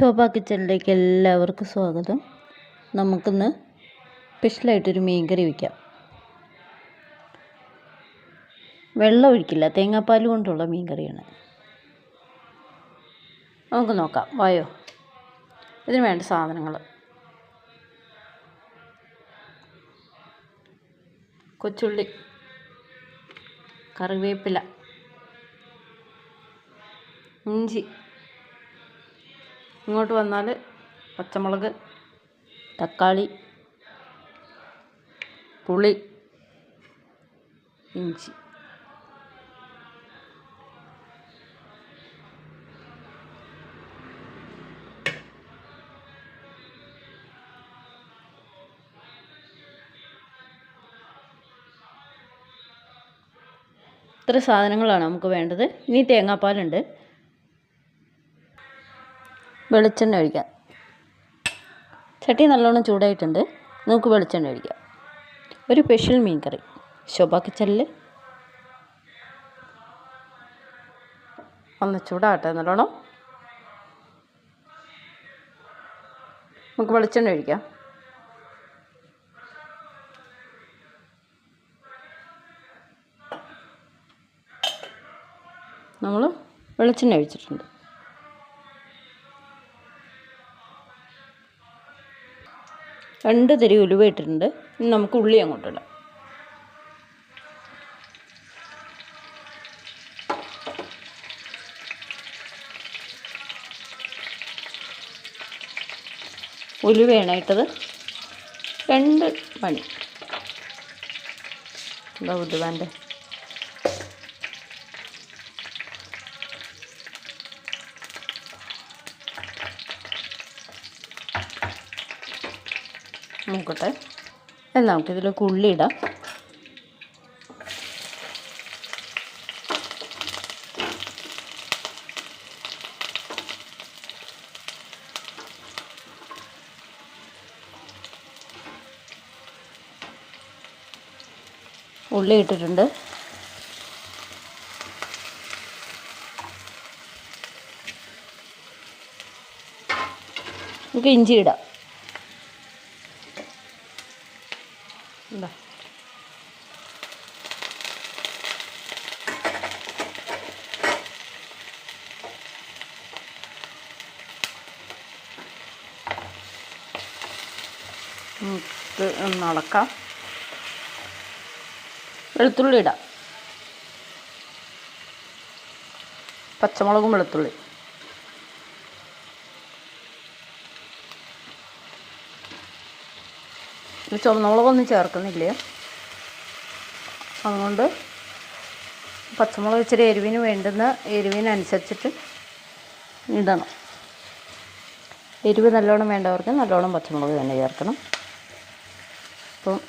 ശോഭ കിച്ചണിലേക്ക് എല്ലാവർക്കും സ്വാഗതം. നമുക്കിന്ന് സ്പെഷ്യലായിട്ടൊരു മീൻ കറി വയ്ക്കാം വെള്ളം ഒഴിക്കില്ല. തേങ്ങാപ്പാൽ കൊണ്ടുള്ള മീൻ കറിയാണ്. നമുക്ക് നോക്കാം. വായോ. ഇതിന് വേണ്ട സാധനങ്ങൾ. കൊച്ചുള്ളി കറിവേപ്പില ഇഞ്ചി ഇങ്ങോട്ട് വന്നാൽ പച്ചമുളക് തക്കാളി പുളി ഇഞ്ചി. ഇത്ര സാധനങ്ങളാണ് നമുക്ക് വേണ്ടത്. ഇനി തേങ്ങാപ്പാലുണ്ട്. വെളിച്ചെണ്ണ ഒഴിക്കാം. ചട്ടി നല്ലോണം ചൂടായിട്ടുണ്ട്. നമുക്ക് വെളിച്ചെണ്ണ ഒഴിക്കാം. ഒരു സ്പെഷ്യൽ മീൻ കറി ശോഭ കിച്ചണിൽ ഒന്ന് ചൂടാകട്ടെ നല്ലോണം. നമുക്ക് വെളിച്ചെണ്ണ ഒഴിക്കാം. നമ്മൾ വെളിച്ചെണ്ണ ഒഴിച്ചിട്ടുണ്ട്. രണ്ട് തരി ഉലുവ ഇട്ടിട്ടുണ്ട്. ഇനി നമുക്ക് ഉള്ളി അങ്ങോട്ട് ഇടാം. ഉലുവയാണ് ഇട്ടത്. രണ്ട് മണി. എന്താ ഉലുവാന്റെ നോക്കട്ടെ. എന്നാൽ നമുക്കിതിലേക്ക് ഉള്ളി ഇടാം ഉള്ളി ഇട്ടിട്ടുണ്ട് നമുക്ക് ഇഞ്ചി ഇടാം എന്താ നമുക്ക് ഒന്ന് അളക്കാം. വെളുത്തുള്ളി ഇടാം. പച്ചമുളകും വെളുത്തുള്ളി. ഇത് ചുവന്നമുളകൊന്നും ചേർക്കുന്നില്ല? അതുകൊണ്ട് പച്ചമുളക് ഇച്ചിരി എരിവിന് വേണ്ടുന്ന എരിവിനനുസരിച്ചിട്ട് ഇടണം. എരിവ് നല്ലോണം വേണ്ടവർക്ക് നല്ലോണം പച്ചമുളക് തന്നെ ചേർക്കണം. അപ്പം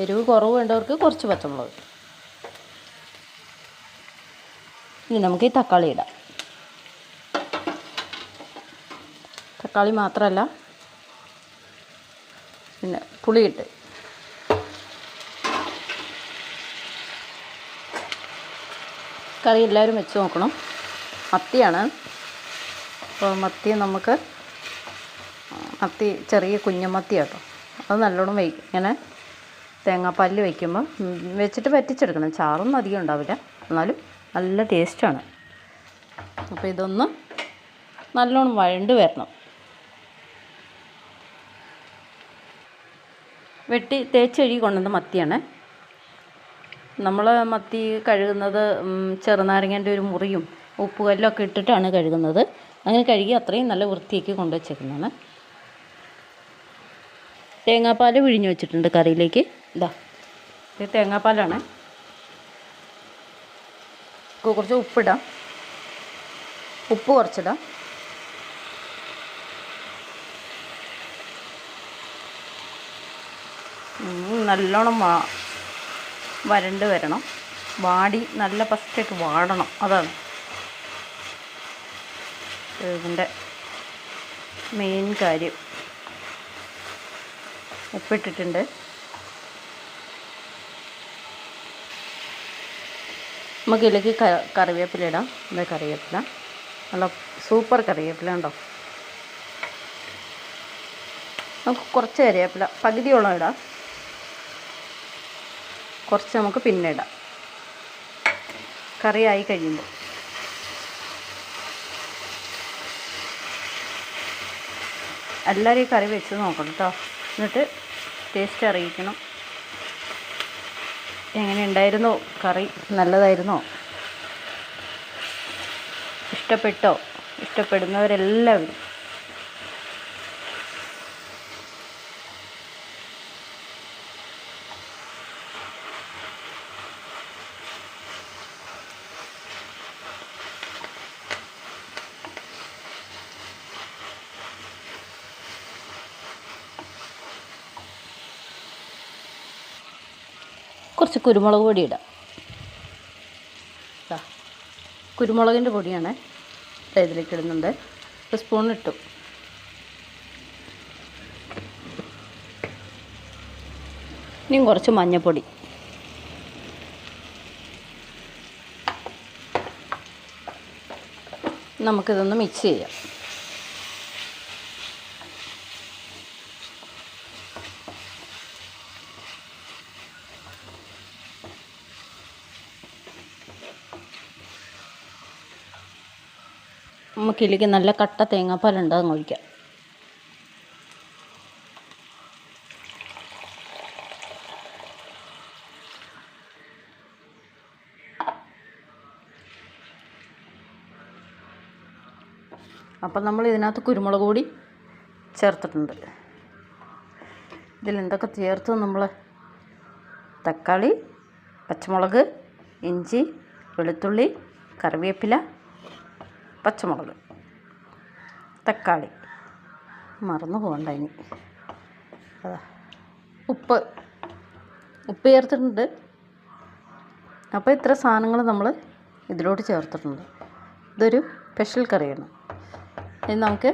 എരിവ് കുറവ് വേണ്ടവർക്ക് കുറച്ച് പച്ചമുളക് ഇനി നമുക്ക് ഈ തക്കാളി ഇടാം. തക്കാളി മാത്രമല്ല പിന്നെ പുളിയിട്ട്. കറി എല്ലാവരും വെച്ച് നോക്കണം. മത്തിയാണ്. അപ്പോൾ മത്തി നമുക്ക് മത്തി ചെറിയ കുഞ്ഞുമത്തി കേട്ടോ. അത് നല്ലോണം വൈ ഇങ്ങനെ തേങ്ങാപ്പാലിൽ വയ്ക്കുമ്പോൾ വെച്ചിട്ട് വറ്റിച്ചെടുക്കണം. ചാറൊന്നും അധികം ഉണ്ടാവില്ല. എന്നാലും നല്ല ടേസ്റ്റാണ്. അപ്പോൾ ഇതൊന്ന് നല്ലോണം വഴണ്ട് വരണം. വെട്ടി തേച്ചഴുകി കൊണ്ടുവന്ന മത്തിയാണ്. നമ്മൾ മത്തി കഴുകുന്നത് ചെറുനാരങ്ങേന്റെ ഒരു മുറിയും ഉപ്പുകല്ലൊക്കെ ഇട്ടിട്ടാണ് കഴുകുന്നത്. അങ്ങനെ കഴുകി അത്രയും നല്ല വൃത്തിയാക്കി കൊണ്ടുവച്ചേക്കുന്നതാണ്. തേങ്ങാപ്പാൽ പിഴിഞ്ഞ് വെച്ചിട്ടുണ്ട് കറിയിലേക്ക്. ഇതാ ഇത് തേങ്ങാപ്പാലാണ്. കുറച്ച് ഉപ്പിടാം. ഉപ്പ് കുറച്ചിടാം. നല്ലോണം വാ വരണ്ട് വരണം. വാടി നല്ല ഫസ്റ്റായിട്ട് വാടണം. അതാണ്. ഇതിന്റെ മെയിൻ കാര്യം. ഉപ്പിട്ടിട്ടുണ്ട്. നമുക്ക് ഇതിലേക്ക് കറിവേപ്പില ഇടാം. എന്താ കറിവേപ്പില. നല്ല സൂപ്പർ കറിവേപ്പില ഉണ്ടോ നമുക്ക് കുറച്ച് കറിവേപ്പില പകുതിയോളം ഇടാം. കുറച്ച് നമുക്ക് പിന്നെ ഇടാം. കറിയായി കഴിയുമ്പോൾ. എല്ലാവരും ഈ കറി വെച്ച് നോക്കണം കേട്ടോ. എന്നിട്ട് ടേസ്റ്റ് അറിയിക്കണം. എങ്ങനെ ഉണ്ടായിരുന്നോ കറി? നല്ലതായിരുന്നോ? ഇഷ്ടപ്പെട്ടോ? ഇഷ്ടപ്പെടുന്നവരെല്ലാവരും കുറച്ച് കുരുമുളക് പൊടി ഇടാം. കുരുമുളകിന്റെ പൊടിയാണ് ഇതിലേക്ക് ഇടുന്നുണ്ട് ഒരു സ്പൂൺ ഇട്ടു. ഇനിയും കുറച്ച് മഞ്ഞൾപ്പൊടി നമുക്കിതൊന്ന് മിക്സ് ചെയ്യാം. നമുക്ക് നല്ല കട്ട തേങ്ങാപ്പാലുണ്ട് അങ്ങ് ഒഴിക്കാം അപ്പം നമ്മൾ ഇതിനകത്ത് കുരുമുളക് കൂടി ചേർത്തിട്ടുണ്ട്. ഇതിലെന്തൊക്കെ ചേർത്ത് നമ്മൾ? തക്കാളി പച്ചമുളക് ഇഞ്ചി വെളുത്തുള്ളി കറിവേപ്പില പച്ചമുളക് തക്കാളി. മറന്നു പോകണ്ട ഇനി. ഉപ്പ്. ഉപ്പ് ചേർത്തിട്ടുണ്ട്. അപ്പോൾ ഇത്ര സാധനങ്ങൾ നമ്മൾ ഇതിലോട്ട് ചേർത്തിട്ടുണ്ട്. ഇതൊരു സ്പെഷ്യൽ കറിയാണ്. ഇനി നമുക്ക്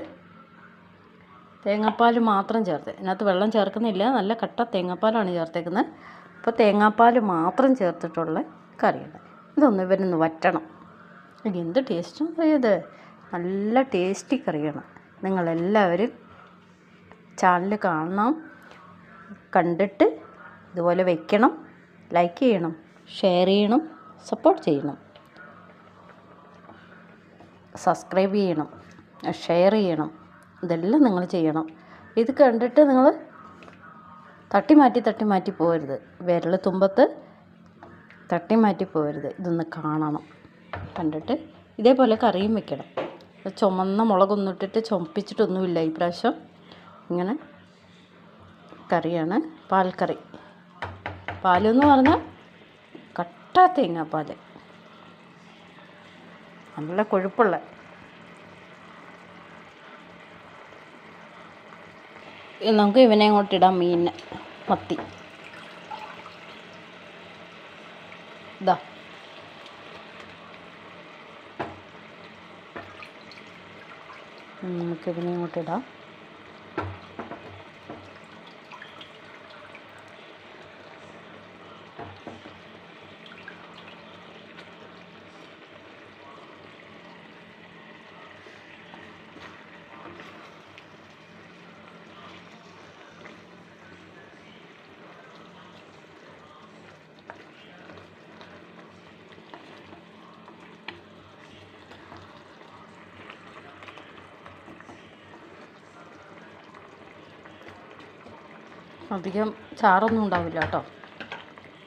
തേങ്ങാപ്പാൽ മാത്രം ചേർത്ത്. ഇതിനകത്ത് വെള്ളം ചേർക്കുന്നില്ല. നല്ല കട്ട തേങ്ങാപ്പാലാണ് ചേർത്തേക്കുന്നത്. അപ്പോൾ തേങ്ങാപ്പാൽ മാത്രം ചേർത്തിട്ടുള്ള കറിയാണ്. ഇതൊന്ന് ഇവരൊന്ന് വറ്റണം. എന്ത് ടേസ്റ്റും ഇത് നല്ല ടേസ്റ്റി കറിയാണ്. നിങ്ങളെല്ലാവരും ചാനൽ കാണണം. കണ്ടിട്ട് ഇതുപോലെ വെക്കണം. ലൈക്ക് ചെയ്യണം. ഷെയർ ചെയ്യണം. സപ്പോർട്ട് ചെയ്യണം. സബ്സ്ക്രൈബ് ചെയ്യണം. ഷെയർ ചെയ്യണം. ഇതെല്ലാം നിങ്ങൾ ചെയ്യണം. ഇത് കണ്ടിട്ട് നിങ്ങൾ തട്ടി മാറ്റി തട്ടി മാറ്റി പോകരുത്. വിരൽ തുമ്പത്ത് തട്ടി മാറ്റി പോകരുത്. ഇതൊന്ന് കാണണം. കണ്ടിട്ട് ഇതേപോലെ കറിയും വെക്കണം. ചുമന്ന മുളകൊന്നും ഇട്ടിട്ട് ചുമപ്പിച്ചിട്ടൊന്നുമില്ല ഈ പ്രാവശ്യം. ഇങ്ങനെ കറിയാണ് പാൽക്കറി. പാലെന്ന് പറഞ്ഞാൽ കട്ട തേങ്ങാപ്പാൽ നല്ല കൊഴുപ്പുള്ള. നമുക്ക് ഇവനെ അങ്ങോട്ട് ഇടാം മീനിനെ. മത്തി. ഇതാ ഉം, നമുക്ക് അധികം ചാറൊന്നും ഉണ്ടാവില്ല കേട്ടോ.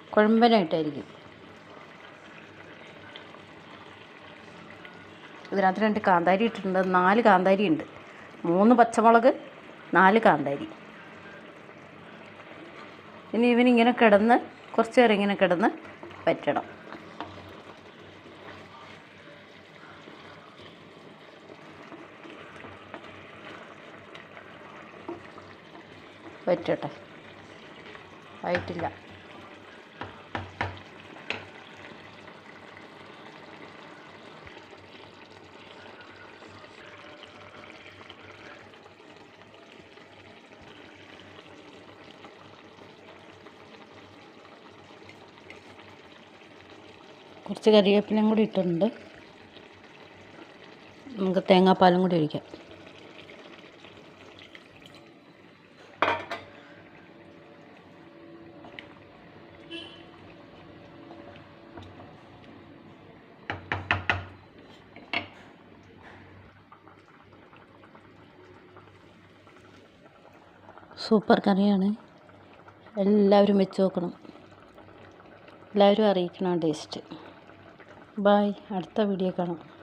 കുഴമ്പനായിട്ടായിരിക്കും. ഇതിനകത്ത് രണ്ട് കാന്താരി ഇട്ടിട്ടുണ്ട്. നാല് കാന്താരി ഉണ്ട്. മൂന്ന് പച്ചമുളക് നാല് കാന്താരി. ഇനി ഇവനിങ്ങനെ കിടന്ന് കുറച്ച് നേരം ഇങ്ങനെ കിടന്ന് പറ്റണം പറ്റട്ടെ ആയിട്ടില്ല. കുറച്ച് കറിവേപ്പിലയും കൂടി ഇട്ടിട്ടുണ്ട്. നമുക്ക് തേങ്ങാപ്പാലും കൂടി ഒഴിക്കാം. സൂപ്പർ കറിയാണ്. എല്ലാവരും വെച്ച് നോക്കണം. എല്ലാവരും അറിയിക്കണം ടേസ്റ്റ്. ബായ് അടുത്ത വീഡിയോ കാണാം.